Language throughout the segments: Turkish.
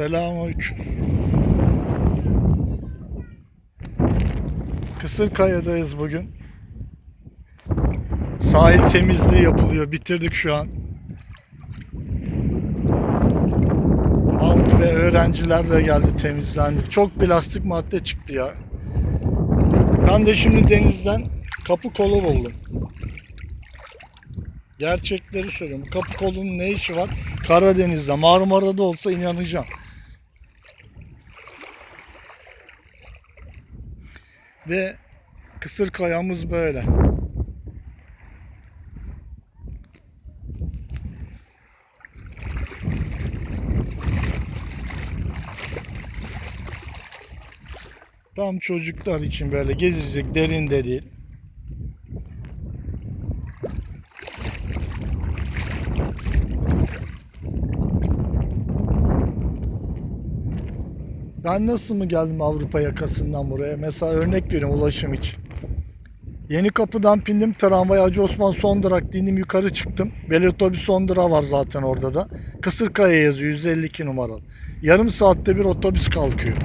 Selamünaleyküm. Kısırkaya'dayız bugün. Sahil temizliği yapılıyor. Bitirdik şu an. Halk ve öğrenciler de geldi temizlendik. Çok plastik madde çıktı ya. Ben de şimdi denizden kapı kolu buldum. Gerçekleri söylüyorum. Kapı kolunun ne işi var? Karadeniz'de, Marmara'da olsa inanacağım. Ve kısır kayamız böyle. Tam çocuklar için böyle gezecek derin de değil. Ben nasıl mı geldim Avrupa yakasından buraya? Mesela örnek veriyorum ulaşım için. Yeni kapıdan pindim tramvay Hacı Osman son durak dindim yukarı çıktım. Bel otobüs son durağı var zaten orada da. Kısırkaya yazıyor 152 numaralı. Yarım saatte bir otobüs kalkıyor.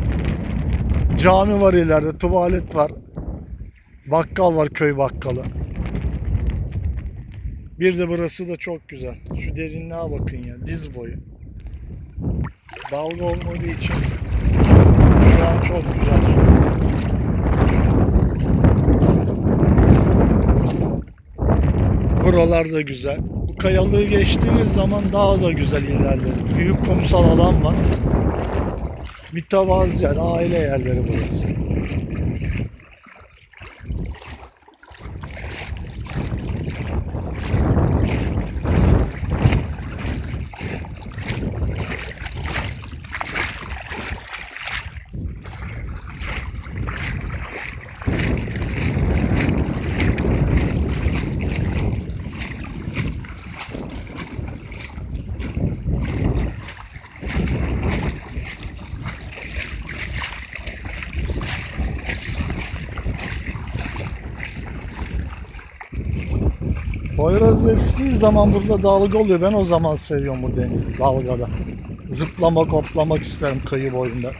Cami var ileride, tuvalet var. Bakkal var köy bakkalı. Bir de burası da çok güzel. Şu derinliğe bakın ya diz boyu. Dalga olmadığı için an çok güzel. Buralar da güzel. Bu kayalığı geçtiğiniz zaman daha da güzel ilerler. Büyük kumsal alan var. Mütevazı yer, aile yerleri burası. Poyraz estiği zaman burada dalga oluyor. Ben o zaman seviyorum bu denizi dalgada. Zıplamak, hoplamak isterim kıyı boyunda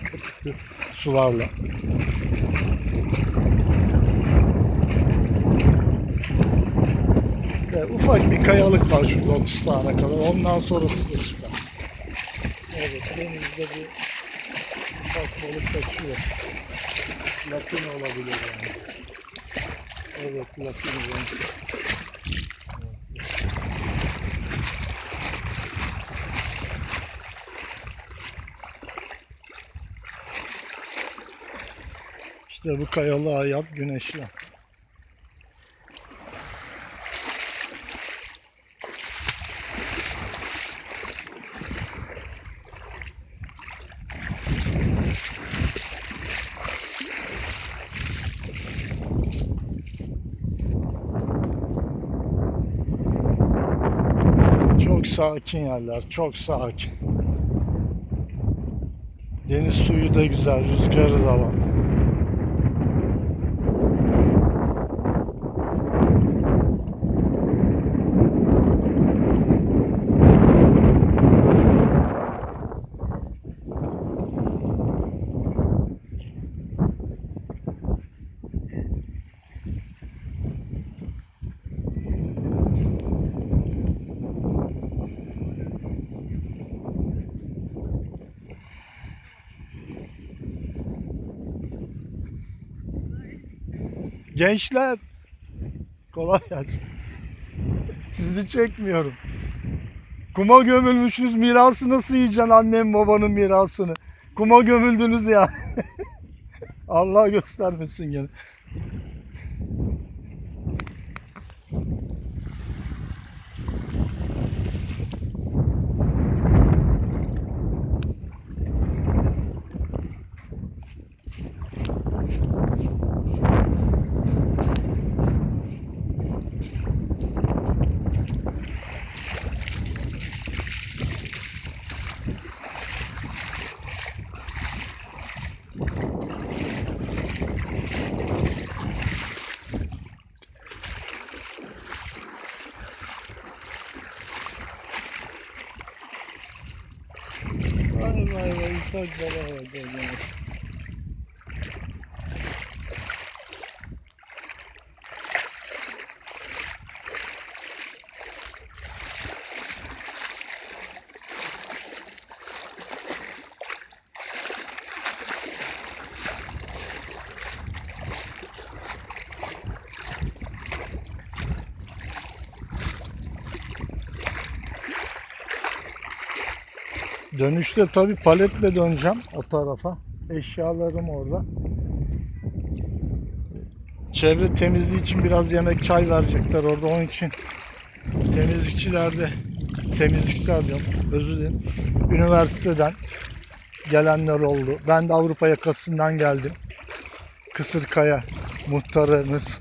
sularla. Ve ufak bir kayalık var şurada 30 tane kadar. Ondan sonrası da süper. Evet denizde bir ufak balık kaçıyor. Latin olabilir yani. Evet Latin olabilir. İşte bu kayalı hayat güneşli. Çok sakin yerler, çok sakin. Deniz suyu da güzel, rüzgarı da var. Gençler kolay gelsin. Sizi çekmiyorum. Kuma gömülmüşsünüz mirası nasıl yiyeceksin annem babanın mirasını? Kuma gömüldünüz ya. Allah göstermesin gene. Vay vay vay ufak balığa bak o Dönüşte tabii paletle döneceğim o tarafa. Eşyalarım orada. Çevre temizliği için biraz yemek çay verecekler orada. Onun için temizlikçiler de temizlikçiler diyorum özür dilerim. Üniversiteden gelenler oldu. Ben de Avrupa yakasından geldim. Kısırkaya muhtarımız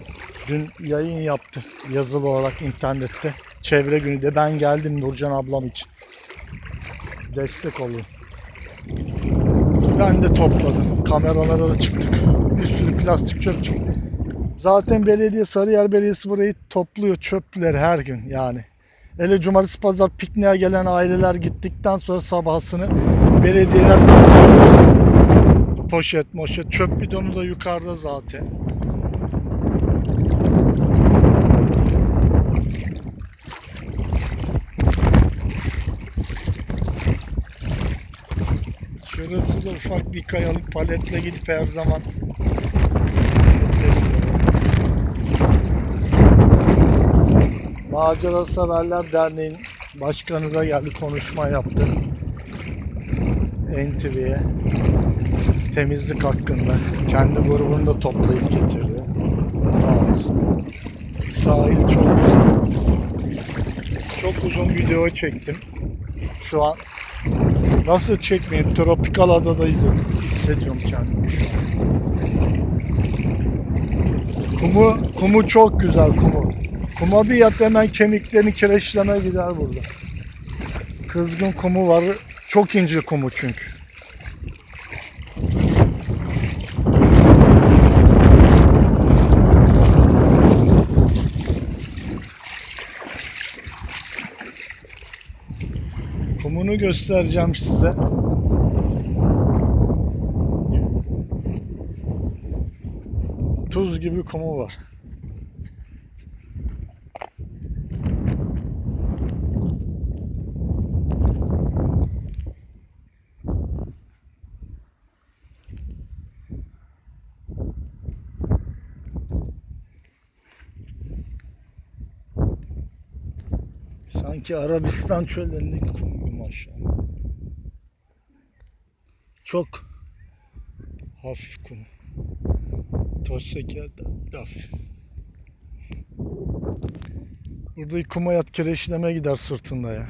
dün yayın yaptı yazılı olarak internette. Çevre günü de ben geldim Nurcan ablam için destek olun. Ben de topladım. Kameralara da çıktık. Bir sürü plastik çöp çıktı. Zaten belediye Sarıyer Belediyesi burayı topluyor çöpleri her gün yani. Hele cumartesi pazar pikniğe gelen aileler gittikten sonra sabahsını belediyeler topluyor. Poşet moşet çöp bidonu da yukarıda zaten. Şurası ufak bir kayalık paletle gidip her zaman Macera Severler Derneği'nin başkanı da geldi konuşma yaptı. NTV'ye temizlik hakkında kendi grubunu da toplayıp getirdi. Sağ olsun. Sahil çok güzel. Çok uzun video çektim. Şu an Nasıl çekmeyeyim? Tropikal adadayız hissediyorum kendimi. Kumu, kumu çok güzel kumu. Kuma bir yat hemen kemiklerini kireçleme gider burada. Kızgın kumu var. Çok ince kumu çünkü. Kumunu göstereceğim size. Tuz gibi kumu var. Sanki Arabistan çöllerindeki kum gibi maşallah. Çok hafif kum. Toz şeker de hafif. Burada kum hayat kireçleme gider sırtında ya.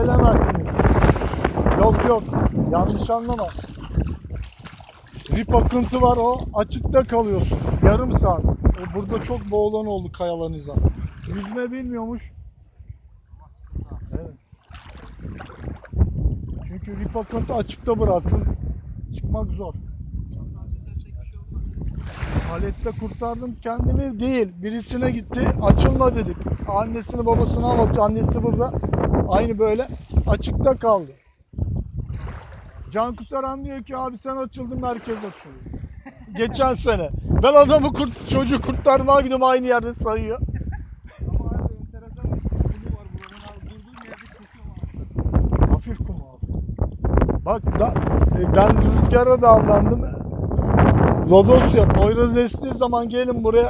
Gelemezsiniz. Yok yok. Yanlış anlama. Rip akıntı var o. Açıkta kalıyorsun. Yarım saat. E, Burada çok boğulan oldu kayalarınıza. Yüzme bilmiyormuş. Evet. Çünkü rip akıntı açıkta bıraktın. Çıkmak zor. Palette kurtardım kendimi değil. Birisine gitti. Açılma dedik. Annesini babasını anlattı. Annesi burada. Aynı böyle açıkta kaldı. Can Kurtaran diyor ki abi sen açıldın merkez açılıyor. Geçen sene. Ben adamı kurt, çocuğu kurtarmaya gidiyorum aynı yerde sayıyor. Ama abi enteresan bir var buranın abi. Durduğum yerde. Hafif kum abi. Bak da e, ben rüzgara davrandım. Lodos yap. Poyraz estiği zaman gelin buraya